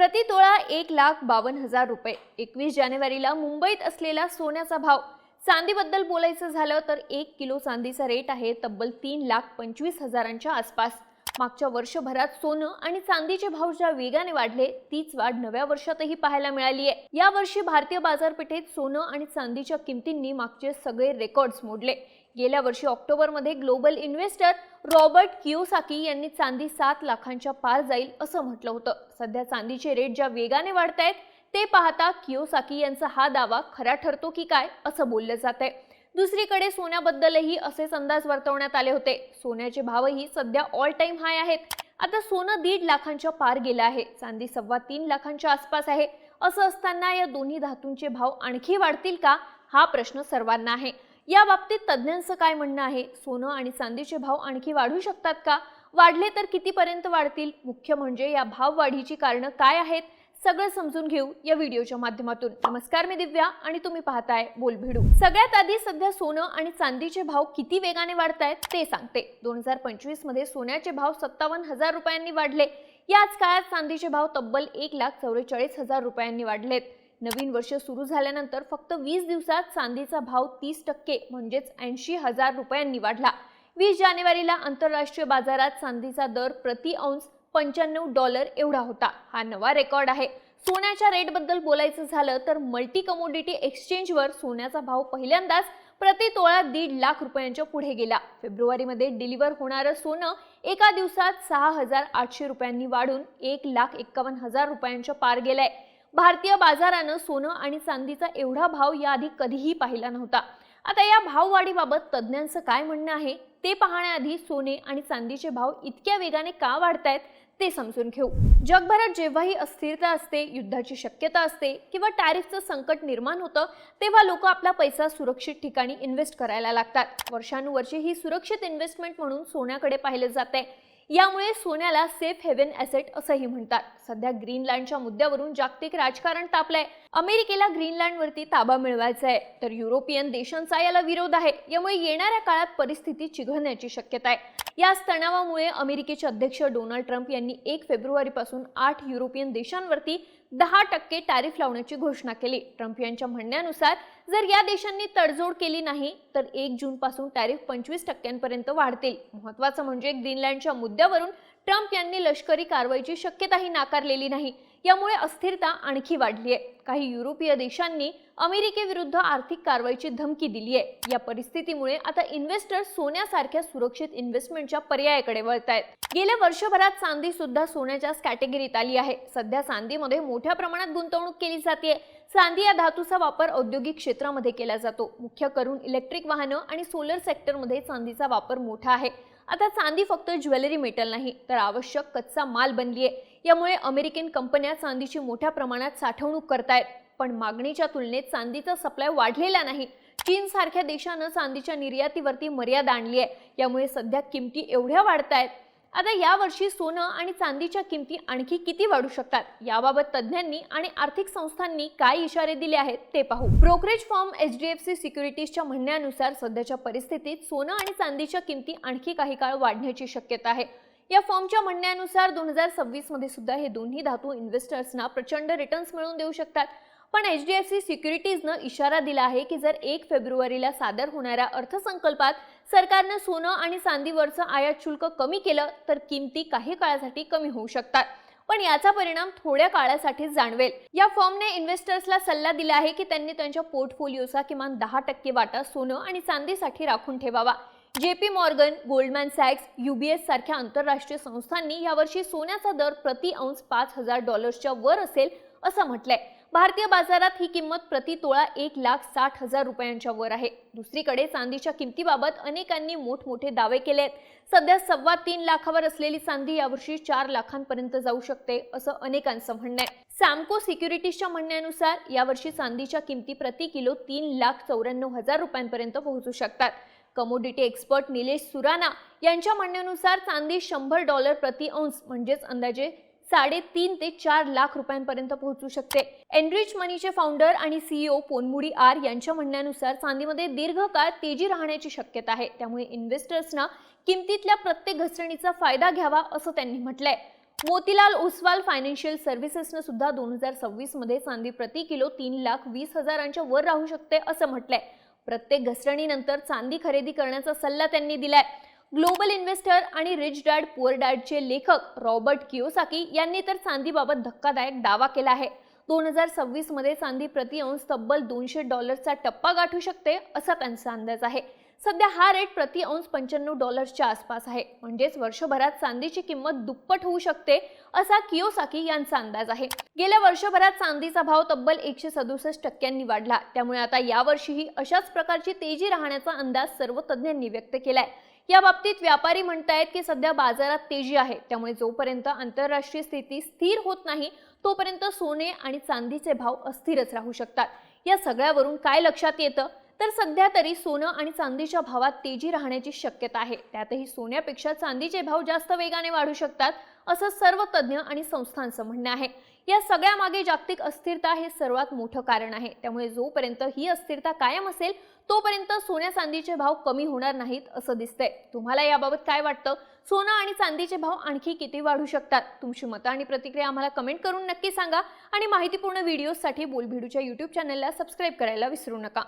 प्रति तोळा एक लाख बावन्न हजार रुपये. एकवीस जानेवारीला मुंबईत असलेला सोन्याचा भाव. चांदीबद्दल बोलायचं झालं तर एक किलो चांदीचा रेट आहे तब्बल तीन लाख पंचवीस हजारांच्या आसपास. मागच्या वर्षभरात सोनं आणि चांदीचे भाव ज्या वेगाने वाढले तीच वाढ नव्या वर्षातही पाहायला मिळाली आहे. यावर्षी भारतीय बाजारपेठेत सोनं आणि चांदीच्या किमतींनी मागचे सगळे रेकॉर्ड्स मोडले. गेल्या वर्षी ऑक्टोबरमध्ये ग्लोबल इन्व्हेस्टर रॉबर्ट कियोसाकी यांनी चांदी सात लाखांच्या पार जाईल असं म्हटलं होतं. सध्या चांदीचे रेट ज्या वेगाने वाढत आहेत ते पाहता कियोसाकी यांचा हा दावा खरा ठरतो की काय असं बोललं जात आहे दुसरीकडे सोन्याबद्दलही असेच अंदाज वर्तवण्यात आले होते. सोन्याचे भावही सध्या ऑल टाइम हाय आहेत. आता सोनं दीड लाखांच्या पार गेलं आहे. चांदी सव्वा तीन लाखांच्या आसपास आहे. असं असताना या दोन्ही धातूंचे भाव आणखी वाढतील का? हा प्रश्न सर्वांना आहे. या बाबतीत तज्ज्ञांचं काय म्हणणं आहे? सोनं आणि चांदीचे भाव आणखी वाढू शकतात का? वाढले तर कितीपर्यंत वाढतील? मुख्य म्हणजे या भाववाढीची कारणं काय आहेत? सगळं समजून घेऊ या व्हिडिओच्या माध्यमातून. नमस्कार मी दिव्या आणि तुम्ही पाहताय बोलभिडू. सगळ्यात आधी सध्या सोनं आणि चांदीचे भाव किती वेगाने वाढतायत ते सांगते. दोन हजार पंचवीसमध्ये सोन्याचे भाव सत्तावन्न हजार रुपयांनी वाढले. याच काळात चांदीचे भाव तब्बल एक लाख चौवेचाळीस हजार रुपयांनी वाढलेत. नवीन वर्ष सुरू झाल्यानंतर फक्त वीस दिवसात चांदीचा भाव तीस टक्के म्हणजेच ऐंशी हजार रुपयांनी वाढला. वीस जानेवारीला आंतरराष्ट्रीय बाजारात चांदीचा दर प्रति औंस पंच्याण्णव डॉलर एवढा होता. हा नवा रेकॉर्ड आहे. सोन्याच्या रेटबद्दल बोलायचं झालं तर मल्टी कमोडिटी एक्सचेंजवर सोन्याचा भाव पहिल्यांदाच प्रति तोळा दीड लाख रुपयांच्या पुढे गेला. फेब्रुवारीमध्ये डिलिव्हर होणारं सोनं एका दिवसात सहा हजार आठशे रुपयांनी वाढून एक लाख एक्कावन्न हजार रुपयांच्या पार गेलाय. भारतीय बाजारानं सोनं आणि चांदीचा एवढा भाव याआधी कधीही पाहिला नव्हता. आता या भाववाढीबाबत तज्ज्ञांचं काय म्हणणं आहे ते पाहण्याआधी सोने आणि चांदीचे भाव इतक्या वेगाने का वाढतायत ते समजून घेऊ. जगभरात जेव्हाही अस्थिरता असते युद्धाची शक्यता असते किंवा टॅरिफचं संकट निर्माण होतं तेव्हा लोक आपला पैसा सुरक्षित ठिकाणी इन्व्हेस्ट करायला लागतात. वर्षानुवर्षे ही सुरक्षित इन्व्हेस्टमेंट म्हणून सोन्याकडे पाहिलं जात आहे यामुळे सोन्याला सेफ हेवन ॲसेट असंही म्हणतात. सध्या ग्रीनलँडच्या मुद्द्यावरून जागतिक राजकारण तापलंय. अमेरिकेला ग्रीनलँडवरती ताबा मिळवायचा आहे तर युरोपियन देशांचा याला विरोध आहे. यामुळे येणाऱ्या काळात परिस्थिती चिघळण्याची शक्यता आहे याच तणावामुळे अमेरिकेचे अध्यक्ष डोनाल्ड ट्रम्प यांनी एक फेब्रुवारीपासून आठ युरोपियन देशांवरती दहा टक्के टॅरिफ लावण्याची घोषणा केली. ट्रम्प यांच्या म्हणण्यानुसार जर या देशांनी तडजोड केली नाही तर एक जून पासून टॅरिफ पंचवीस टक्क्यांपर्यंत वाढतील. महत्वाचं म्हणजे ग्रीनलँडच्या मुद्द्यावरून ट्रम्प यांनी लष्करी कारवाईची शक्यताही नाकारलेली नाही. यामुळे अस्थिरता आणखी वाढली आहे काही युरोपीय देशांनी अमेरिकेविरुद्ध आर्थिक कारवाईची धमकी दिली आहे या परिस्थितीमुळे आता इन्व्हेस्टर सोन्यासारख्या सुरक्षित इन्व्हेस्टमेंटच्या पर्यायाकडे वळत आहेत गेल्या वर्षभरात चांदी सुद्धा सोन्याच्याच कॅटेगरीत आली आहे. सध्या चांदीमध्ये मोठ्या प्रमाणात गुंतवणूक केली जाते चांदी या धातूचा वापर औद्योगिक क्षेत्रामध्ये केला जातो. मुख्य करून इलेक्ट्रिक वाहनं आणि सोलर सेक्टरमध्ये चांदीचा वापर मोठा आहे. आता चांदी फक्त ज्वेलरी मेटल नाही तर आवश्यक कच्चा माल बनली आहे यामुळे अमेरिकन कंपन्या चांदीची मोठ्या प्रमाणात साठवणूक करतायत. पण मागणीच्या तुलनेत चांदीचा सप्लाय वाढलेला नाही. चीन सारख्या देशानं चांदीच्या निर्यातीवरती मर्यादा आणली आहे यामुळे सध्या किमती एवढ्या वाढत आहेत आता यावर्षी सोनं आणि चांदीच्या किमती आणखी किती वाढू शकतात? याबाबत तज्ज्ञांनी आणि आर्थिक संस्थांनी काय इशारे दिले आहेत ते पाहू. Brokerage firm H D F C सिक्युरिटीजच्या म्हणण्यानुसार सध्याच्या परिस्थितीत सोनं आणि चांदीच्या किमती आणखी काही काळ वाढण्याची शक्यता आहे. या फॉर्मच्या म्हणण्यानुसार दोन हजार सव्वीसमध्ये सुद्धा हे दोन्ही धातू इन्व्हेस्टर्सना प्रचंड रिटर्न्स मिळवून देऊ शकतात. पण एच डी एफ सी सिक्युरिटीजनं इशारा दिला आहे की जर एक फेब्रुवारीला सादर होणाऱ्या अर्थसंकल्पात सरकारनं सोनं आणि चांदीवरचं आयात शुल्क कमी केलं तर किमती काही काळासाठी कमी होऊ शकतात. पण याचा परिणाम थोड्या काळासाठी जाणवेल. या फॉर्मने इन्व्हेस्टर्सला सल्ला दिला आहे की त्यांनी त्यांच्या पोर्टफोलिओचा किमान दहा टक्के वाटा सोनं आणि चांदीसाठी राखून ठेवावा. जे पी मॉर्गन गोल्डमॅन सॅक्स युबीएस सारख्या आंतरराष्ट्रीय संस्थांनी यावर्षी सोन्याचा दर प्रति अंश पाच हजार डॉलर्सच्या वर असेल असं म्हटलंय. भारतीय बाजारात ही किंमत प्रति तोळा एक लाख साठ हजार रुपयांच्या वर आहे. दुसरीकडे चांदीच्या किमतीबाबत अनेकांनी मोठमोठे दावे केले आहेत. सध्या सव्वा तीन लाखावर असलेली चांदी यावर्षी चार लाखांपर्यंत जाऊ शकते असं अनेकांचं म्हणणं आहे. सॅमको सिक्युरिटीजच्या म्हणण्यानुसार यावर्षी चांदीच्या किमती प्रति किलो तीन लाख चौऱ्याण्णव हजार रुपयांपर्यंत पोहोचू शकतात. कमोडिटी एक्सपर्ट निलेश सुराना यांच्या म्हणण्यानुसार चांदी शंभर डॉलर प्रति अंश म्हणजेच अंदाजे साडेतीन ते चार लाख रुपयांपर्यंत पोहोचू शकते. एनरिच मनीचे फाउंडर आणि सीईओ पोनमुडी आर यांच्या म्हणण्यानुसार चांदीमध्ये दीर्घकाळ तेजी राहण्याची शक्यता आहे. त्यामुळे इन्व्हेस्टर्सना किमतीतल्या प्रत्येक घसरणीचा फायदा घ्यावा असं त्यांनी म्हटलंय. मोतीलाल ओसवाल फायनान्शियल सर्व्हिसेसनं सुद्धा दोन हजार सव्वीसमध्ये चांदी प्रति किलो तीन लाख वीस हजारांच्या वर राहू शकते असं म्हटलंय. प्रत्येक घसरणीनंतर चांदी खरेदी करण्याचा सल्ला त्यांनी दिलाय. ग्लोबल इन्व्हेस्टर आणि रिच डॅड पुअर डॅडचे लेखक रॉबर्ट किओसाकी यांनी तर चांदीबाबत धक्कादायक दावा केला आहे. दोन हजार सव्वीसमध्ये चांदी प्रति अंश तब्बल दोनशे डॉलर्सचा टप्पा गाठू शकते असा त्यांचा अंदाज आहे. सध्या हा रेट प्रति अंश पंच्याण्णव डॉलर्सच्या आसपास आहे. म्हणजेच वर्षभरात चांदीची किंमत दुप्पट होऊ शकते असा किओसाकी यांचा अंदाज आहे. गेल्या वर्षभरात चांदीचा भाव तब्बल एकशे सदुसष्ट टक्क्यांनी वाढला. त्यामुळे आता यावर्षीही अशाच प्रकारची तेजी राहण्याचा अंदाज सर्व तज्ज्ञांनी व्यक्त केलाय. या बाबतीत व्यापारी म्हणतायत की सध्या बाजारात तेजी आहे. त्यामुळे जोपर्यंत आंतरराष्ट्रीय स्थिती स्थिर होत नाही तोपर्यंत सोने आणि चांदीचे भाव अस्थिरच राहू शकतात. या सगळ्यावरून काय लक्षात येतं? तर सध्या तरी सोनं आणि चांदीच्या भावात तेजी राहण्याची शक्यता आहे. त्यातही सोन्यापेक्षा चांदीचे भाव जास्त वेगाने वाढू शकतात. असं सर्व तज्ज्ञ आणि संस्थांचं म्हणणं आहे. या सगळ्यामागे जागतिक अस्थिरता हे सर्वात मोठं कारण आहे. त्यामुळे जोपर्यंत ही अस्थिरता कायम असेल तोपर्यंत सोन्या चांदीचे भाव कमी होणार नाहीत असं दिसतंय. तुम्हाला याबाबत काय वाटतं? सोनं आणि चांदीचे भाव आणखी किती वाढू शकतात? तुमची मतं आणि प्रतिक्रिया आम्हाला कमेंट करून नक्की सांगा. आणि माहितीपूर्ण व्हिडिओसाठी बोलभिडूच्या यूट्यूब चॅनलला सबस्क्राईब करायला विसरू नका.